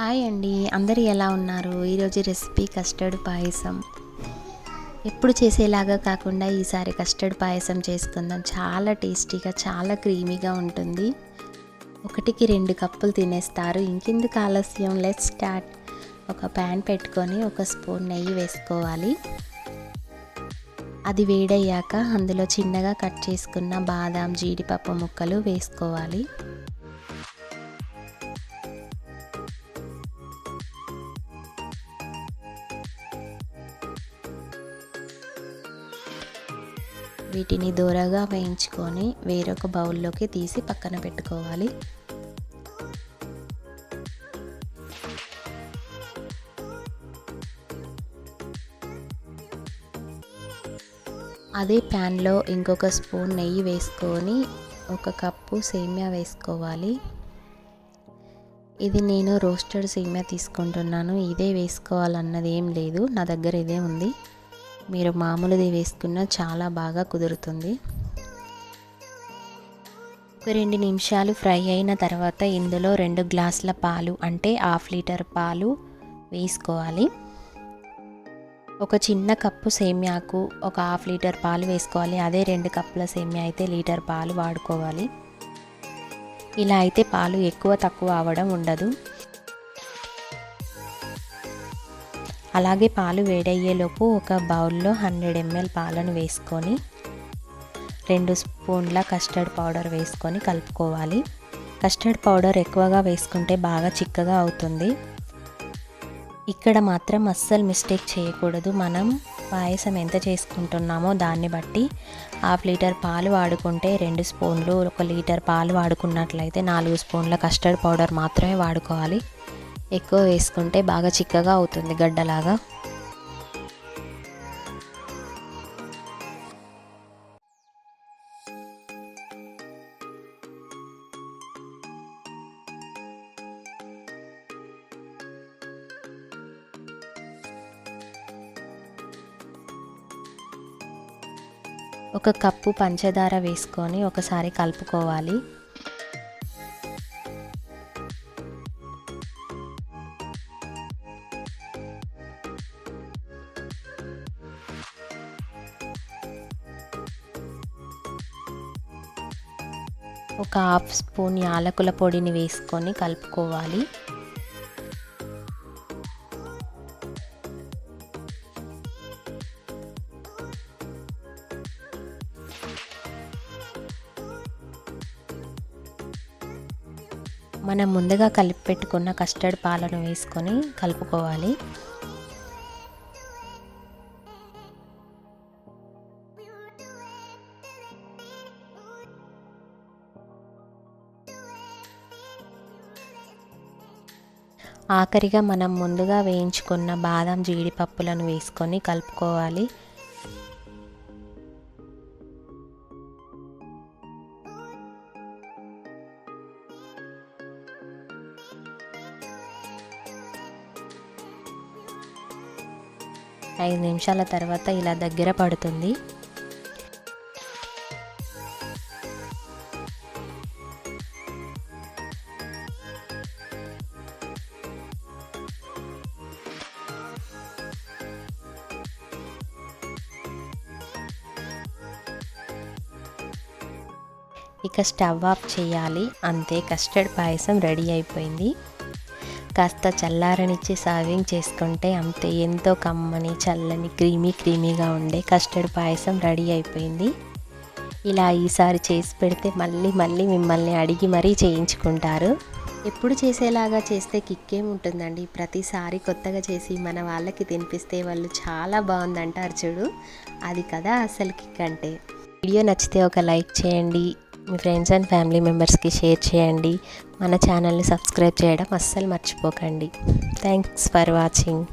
Hi అండి. అందరు ఎలా ఉన్నారు? ఈరోజు రెసిపీ కస్టర్డ్ పాయసం. ఎప్పుడు చేసేలాగా కాకుండా ఈసారి కస్టర్డ్ పాయసం చేసుకుందాం చాలా టేస్టీగా చాలా క్రీమీగా ఉంటుంది. ఒకటికి రెండు కప్పులు తినేస్తారు. ఇంకెందుకు ఆలస్యం? లెట్ స్టార్ట్ ఒక ప్యాన్ పెట్టుకొని ఒక స్పూన్ నెయ్యి వేసుకోవాలి. అది వేడయ్యాక అందులో చిన్నగా కట్ చేసుకున్న బాదాం జీడిపప్పు ముక్కలు వేసుకోవాలి. వీటిని దూరగా వేయించుకొని వేరొక బౌల్లోకి తీసి పక్కన పెట్టుకోవాలి. అదే ప్యాన్లో ఇంకొక స్పూన్ నెయ్యి వేసుకొని ఒక కప్పు సేమియా వేసుకోవాలి. ఇది నేను రోస్టెడ్ సేమియా తీసుకుంటున్నాను. ఇదే వేసుకోవాలన్నది ఏం లేదు. నా దగ్గర ఇదే ఉంది. మీరు మామూలుది వేసుకున్న చాలా బాగా కుదురుతుంది. ఒక రెండు నిమిషాలు ఫ్రై అయిన తర్వాత ఇందులో రెండు గ్లాసుల పాలు అంటే హాఫ్ లీటర్ పాలు వేసుకోవాలి. ఒక చిన్న కప్పు సేమ్యాకు ఒక హాఫ్ లీటర్ పాలు వేసుకోవాలి. అదే రెండు కప్పుల సేమ్యా అయితే లీటర్ పాలు వాడుకోవాలి. ఇలా అయితే పాలు ఎక్కువ తక్కువ అవ్వడం ఉండదు. అలాగే పాలు వేడయ్యేలోపు ఒక బౌల్లో హండ్రెడ్ ఎంఎల్ పాలను వేసుకొని రెండు స్పూన్ల కస్టర్డ్ పౌడర్ వేసుకొని కలుపుకోవాలి. కస్టర్డ్ పౌడర్ ఎక్కువగా వేసుకుంటే బాగా చిక్కగా అవుతుంది. ఇక్కడ మాత్రం అస్సలు మిస్టేక్ చేయకూడదు. మనం పాయసం ఎంత చేసుకుంటున్నామో దాన్ని బట్టి హాఫ్ లీటర్ పాలు వాడుకుంటే రెండు స్పూన్లు ఒక లీటర్ పాలు వాడుకున్నట్లయితే నాలుగు స్పూన్ల కస్టర్డ్ పౌడర్ మాత్రమే వాడుకోవాలి. ఎక్కువ వేసుకుంటే బాగా చిక్కగా అవుతుంది గడ్డలాగా. ఒక కప్పు పంచదార వేసుకొని ఒకసారి కలుపుకోవాలి. ఒక హాఫ్ స్పూన్ యాలకుల పొడిని వేసుకొని కలుపుకోవాలి. మనం ముందుగా కలిపి పెట్టుకున్న కస్టర్డ్ పాలను వేసుకొని కలుపుకోవాలి. ఆఖరిగా మనం ముందుగా వేయించుకున్న బాదం జీడిపప్పులను వేసుకొని కలుపుకోవాలి. ఐదు నిమిషాల తర్వాత ఇలా దగ్గర పడుతుంది. ఇక స్టవ్ ఆఫ్ చేయాలి. అంతే కస్టర్డ్ పాయసం రెడీ అయిపోయింది. కాస్త చల్లారనిచ్చి సర్వింగ్ చేసుకుంటే అంతే ఎంతో కమ్మని చల్లని క్రీమీ క్రీమీగా ఉండే కస్టర్డ్ పాయసం రెడీ అయిపోయింది. ఇలా ఈసారి చేసి పెడితే మళ్ళీ మళ్ళీ మిమ్మల్ని అడిగి మరీ చేయించుకుంటారు. ఎప్పుడు చేసేలాగా చేస్తే కిక్కేం ఉంటుందండి. ప్రతిసారి కొత్తగా చేసి మన వాళ్ళకి తినిపిస్తే వాళ్ళు చాలా బాగుందంటారు చూడు. అది కదా అసలు కిక్ అంటే. వీడియో నచ్చితే ఒక లైక్ చేయండి. మీ ఫ్రెండ్స్ అండ్ ఫ్యామిలీ మెంబర్స్కి షేర్ చేయండి. మన ఛానల్ని సబ్స్క్రైబ్ చేయడం అస్సలు మర్చిపోకండి. Thanks for watching.